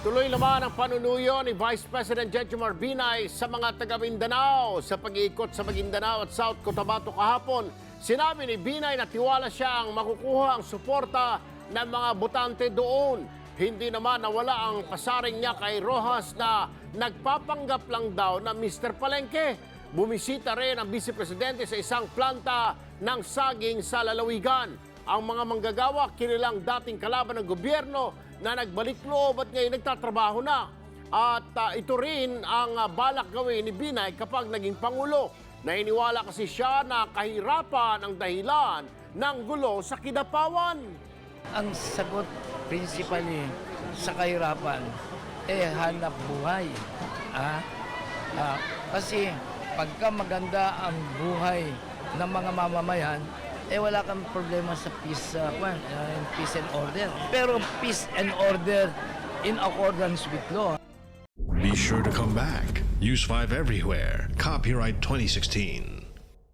Tuloy naman ang panunuyo ni Vice President Jejomar Binay sa mga taga Mindanao sa pag-iikot sa Maguindanao at South Cotabato kahapon. Sinabi ni Binay na tiwala siya ang makukuha ang suporta ng mga botante doon. Hindi naman nawala ang pasaring niya kay Rojas na nagpapanggap lang daw na Mr. Palengke. Bumisita rin ang Vice Presidente sa isang planta ng saging sa lalawigan. Ang mga manggagawa kinilang dating kalaban ng gobyerno na nagbalik loob at ngayon nagtatrabaho na. At ah, ito rin ang ah, balak gawin ni Binay kapag naging Pangulo. Nainiwala kasi siya na kahirapan ang dahilan ng gulo sa Kidapawan. Ang sagot principally sa kahirapan, eh hanap buhay. Ah, ah, kasi pagka maganda ang buhay ng mga mamamayan, eh wala kang problema sa peace, uh, peace and order. Pero peace and order in accordance with law. Be sure to come back. Use 5 everywhere. Copyright 2016.